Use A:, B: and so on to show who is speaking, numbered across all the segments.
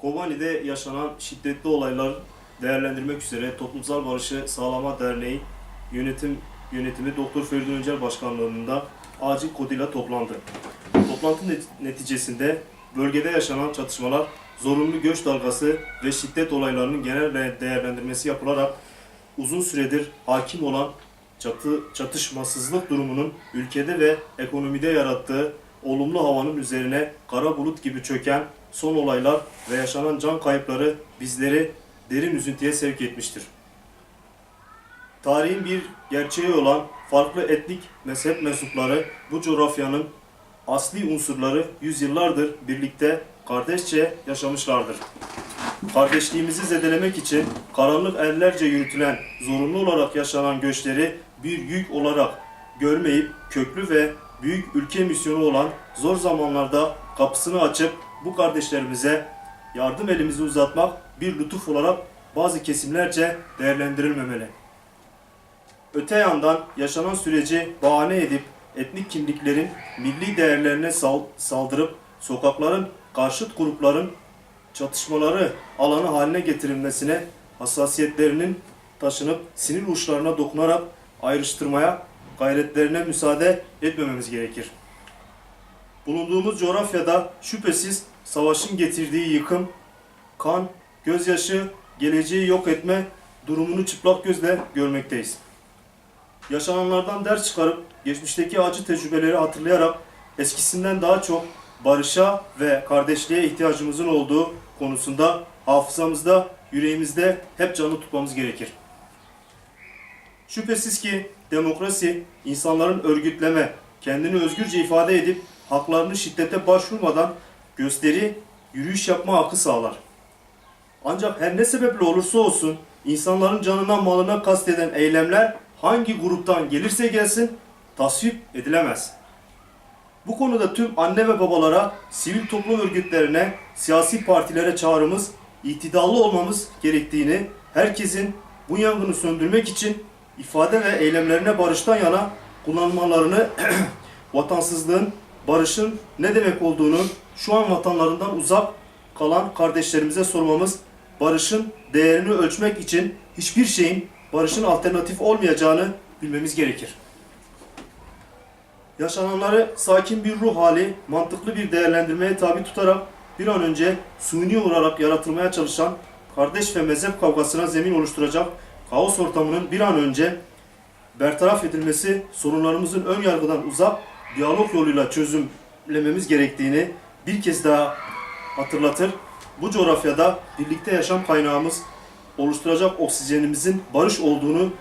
A: Kobani'de yaşanan şiddetli olaylar değerlendirmek üzere Toplumsal Barışı Sağlama Derneği yönetim yönetimi Doktor Feridun Öncel Başkanlığında acil koduyla toplandı. Toplantı net- neticesinde bölgede yaşanan çatışmalar, zorunlu göç dalgası ve şiddet olaylarının genel değerlendirmesi yapılarak uzun süredir hakim olan çatı, çatışmasızlık durumunun ülkede ve ekonomide yarattığı olumlu havanın üzerine kara bulut gibi çöken son olaylar ve yaşanan can kayıpları bizleri derin üzüntüye sevk etmiştir. Tarihin bir gerçeği olan farklı etnik mezhep mensupları bu coğrafyanın asli unsurları yüzyıllardır birlikte kardeşçe yaşamışlardır. Kardeşliğimizi zedelemek için karanlık ellerce yürütülen, zorunlu olarak yaşanan göçleri bir yük olarak görmeyip köklü ve büyük ülke misyonu olan zor zamanlarda kapısını açıp bu kardeşlerimize yardım elimizi uzatmak bir lütuf olarak bazı kesimlerce değerlendirilmemeli. Öte yandan yaşanan süreci bahane edip etnik kimliklerin milli değerlerine sal- saldırıp sokakların karşıt grupların çatışmaları alanı haline getirilmesine hassasiyetlerinin taşınıp sinir uçlarına dokunarak ayrıştırmaya gayretlerine müsaade etmememiz gerekir. Bulunduğumuz coğrafyada şüphesiz savaşın getirdiği yıkım, kan, gözyaşı, geleceği yok etme durumunu çıplak gözle görmekteyiz. Yaşananlardan ders çıkarıp geçmişteki acı tecrübeleri hatırlayarak eskisinden daha çok barışa ve kardeşliğe ihtiyacımızın olduğu konusunda hafızamızda, yüreğimizde hep canlı tutmamız gerekir. Şüphesiz ki demokrasi insanların örgütleme, kendini özgürce ifade edip haklarını şiddete başvurmadan gösteri, yürüyüş yapma hakkı sağlar. Ancak her ne sebeple olursa olsun insanların canına malına kasteden eylemler hangi gruptan gelirse gelsin tasvip edilemez. Bu konuda tüm anne ve babalara, sivil toplum örgütlerine, siyasi partilere çağrımız, itidallı olmamız gerektiğini, herkesin bu yangını söndürmek için ifade ve eylemlerine barıştan yana kullanmalarını, vatansızlığın, barışın ne demek olduğunu şu an vatanlarından uzak kalan kardeşlerimize sormamız, barışın değerini ölçmek için hiçbir şeyin barışın alternatif olmayacağını bilmemiz gerekir. Yaşananları sakin bir ruh hali, mantıklı bir değerlendirmeye tabi tutarak bir an önce suni olarak yaratılmaya çalışan kardeş ve mezhep kavgasına zemin oluşturacak kaos ortamının bir an önce bertaraf edilmesi, sorunlarımızın ön yargıdan uzak, diyalog yoluyla çözümlememiz gerektiğini bir kez daha hatırlatır. Bu coğrafyada birlikte yaşam kaynağımız oluşturacak oksijenimizin barış olduğunu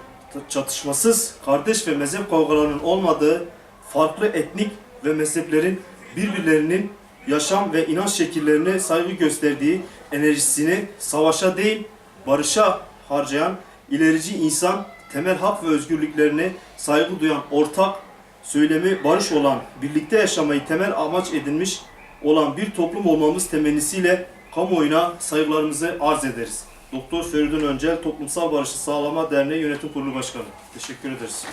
A: çatışmasız kardeş ve mezhep kavgalarının olmadığı farklı etnik ve mezheplerin birbirlerinin yaşam ve inanç şekillerine saygı gösterdiği enerjisini savaşa değil barışa harcayan ilerici insan temel hak ve özgürlüklerine saygı duyan ortak söylemi barış olan birlikte yaşamayı temel amaç edinmiş olan bir toplum olmamız temennisiyle kamuoyuna saygılarımızı arz ederiz. Doktor Feridun Öncel Toplumsal Barışı Sağlama Derneği Yönetim Kurulu Başkanı. Teşekkür ederiz.